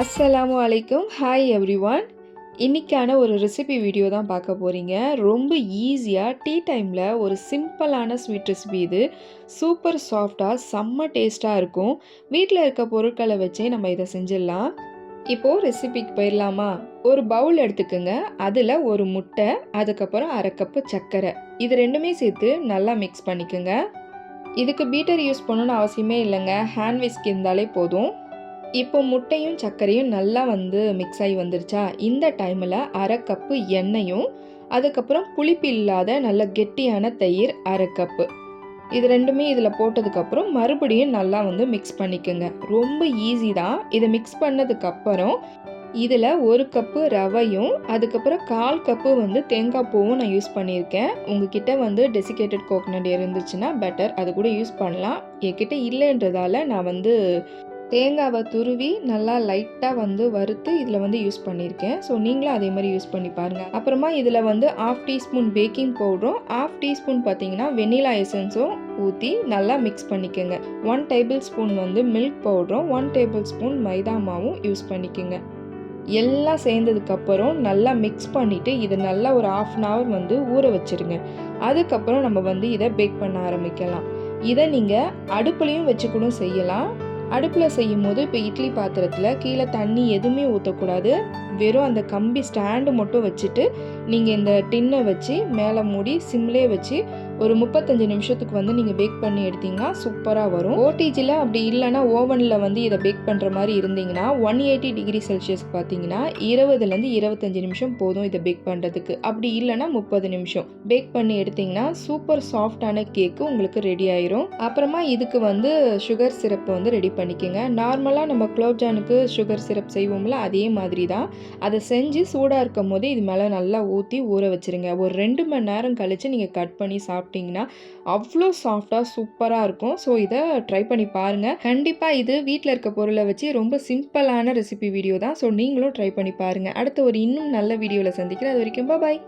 அஸ்ஸலாமு அலைக்கும். Hi every one இன்றைக்கான ஒரு ரெசிபி வீடியோ தான் பார்க்க போகிறீங்க ரொம்ப ஈஸியாக டீ டைமில் ஒரு சிம்பிளான ஸ்வீட் ரெசிபி இது. சூப்பர் சாஃப்டாக செம்ம டேஸ்ட்டாக இருக்கும். வீட்டில் இருக்க பொருட்களை வச்சே நம்ம இதை செஞ்சிடலாம். இப்போது ரெசிபிக்கு போயிடலாமா? ஒரு பவுல் எடுத்துக்கோங்க. அதில் ஒரு முட்டை அதுக்கப்புறம் அரை கப்பு சர்க்கரை. இது ரெண்டுமே சேர்த்து நல்லா மிக்ஸ் பண்ணிக்கோங்க. இதுக்கு பீட்டர் யூஸ் பண்ணணும்னு அவசியமே இல்லைங்க. ஹேண்ட் விஸ்க் இருந்தாலே போதும். இப்போ முட்டையும் சர்க்கரையும் நல்லா வந்து மிக்ஸ் ஆகி வந்துருச்சா? இந்த டைமில் அரை கப்பு எண்ணெயும் அதுக்கப்புறம் புளிப்பு இல்லாத நல்ல கெட்டியான தயிர் அரை கப்பு இது ரெண்டுமே இதில் போட்டதுக்கப்புறம் மறுபடியும் நல்லா வந்து மிக்ஸ் பண்ணிக்கோங்க. ரொம்ப ஈஸி தான். இதை மிக்ஸ் பண்ணதுக்கப்புறம் இதில் ஒரு கப்பு ரவையும் அதுக்கப்புறம் கால் கப்பு வந்து தேங்காய் பூவும் நான் யூஸ் பண்ணியிருக்கேன். உங்ககிட்ட வந்து டெசிகேட்டட் கோகனட் இருந்துச்சுன்னா பெட்டர் அது கூட யூஸ் பண்ணலாம். என்கிட்ட இல்லைன்றதால நான் வந்து தேங்காவை துருவி நல்லா லைட்டாக வந்து வறுத்து இதில் வந்து யூஸ் பண்ணியிருக்கேன். ஸோ நீங்களும் அதே மாதிரி யூஸ் பண்ணி பாருங்கள் அப்புறமா இதில் வந்து ஆஃப் டீஸ்பூன் பேக்கிங் பவுடரும் ஆஃப் டீஸ்பூன் பார்த்தீங்கன்னா வெனிலா எசன்ஸும் ஊற்றி நல்லா மிக்ஸ் பண்ணிக்கோங்க. ஒன் டேபிள் ஸ்பூன் வந்து மில்க் பவுடரும் ஒன் டேபிள் ஸ்பூன் மைதா மாவும் யூஸ் பண்ணிக்கோங்க. எல்லாம் சேர்ந்ததுக்கப்புறம் நல்லா மிக்ஸ் பண்ணிவிட்டு இதை நல்லா ஒரு ஆஃப் அன் ஹவர் வந்து ஊற வச்சுருங்க. அதுக்கப்புறம் நம்ம வந்து இதை பேக் பண்ண ஆரம்பிக்கலாம். இதை நீங்கள் அடுப்புலையும் வச்சு கூட செய்யலாம். அடுப்பில் செய்யும் போது இப்போ இட்லி பாத்திரத்தில் கீழே தண்ணி எதுவுமே ஊற்றக்கூடாது வெறும் அந்த கம்பி ஸ்டாண்டு மட்டும் வச்சுட்டு நீங்கள் இந்த டின்னை வச்சு மேலே மூடி சிம்லே வச்சு ஒரு முப்பத்தஞ்சு நிமிஷத்துக்கு வந்து நீங்கள் பேக் பண்ணி எடுத்தீங்கன்னா சூப்பராக வரும். ஓடிஜியில் அப்படி இல்லைனா ஓவனில் வந்து இதை பேக் பண்ணுற மாதிரி இருந்தீங்கன்னா ஒன் எயிட்டி டிகிரி செல்சியஸ் பார்த்தீங்கன்னா இருபதுலேருந்து இருபத்தஞ்சு நிமிஷம் போதும் இதை பேக் பண்ணுறதுக்கு அப்படி இல்லைனா முப்பது நிமிஷம். பேக் பண்ணி எடுத்தீங்கன்னா சூப்பர் சாஃப்டான கேக்கு உங்களுக்கு ரெடி ஆயிரும். அப்புறமா இதுக்கு வந்து சுகர் சிரப் வந்து ரெடி பண்ணிக்கோங்க. நார்மலாக நம்ம குலோப்ஜானுக்கு சுகர் சிரப் செய்வோம்ல அதே மாதிரி தான். அதை செஞ்சு சூடாக இருக்கும் போது இது மேலே நல்லா ஊற்றி ஊற வச்சுருங்க. ஒரு ரெண்டு மணி நேரம் கழித்து நீங்கள் கட் பண்ணி சாப்பிட்டீங்கன்னா அவ்வளோ சாஃப்டாக சூப்பராக இருக்கும். ஸோ இதை ட்ரை பண்ணி பாருங்கள் கண்டிப்பாக இது வீட்டில் இருக்க பொருளை வச்சு ரொம்ப சிம்பிளான ரெசிபி வீடியோ தான். ஸோ நீங்களும் ட்ரை பண்ணி பாருங்கள் அடுத்த ஒரு இன்னும் நல்ல வீடியோவில் சந்திக்கிறேன். அது வரைக்கும் பாய்